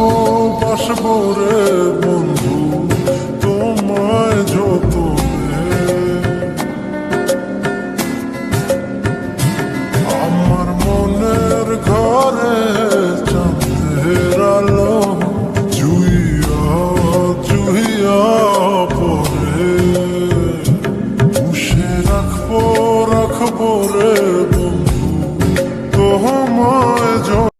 ভালোবাসবো রে বন্ধু তোমায় যত আমার মনের ঘরে রাখব রাখব রে বন্ধু তোমার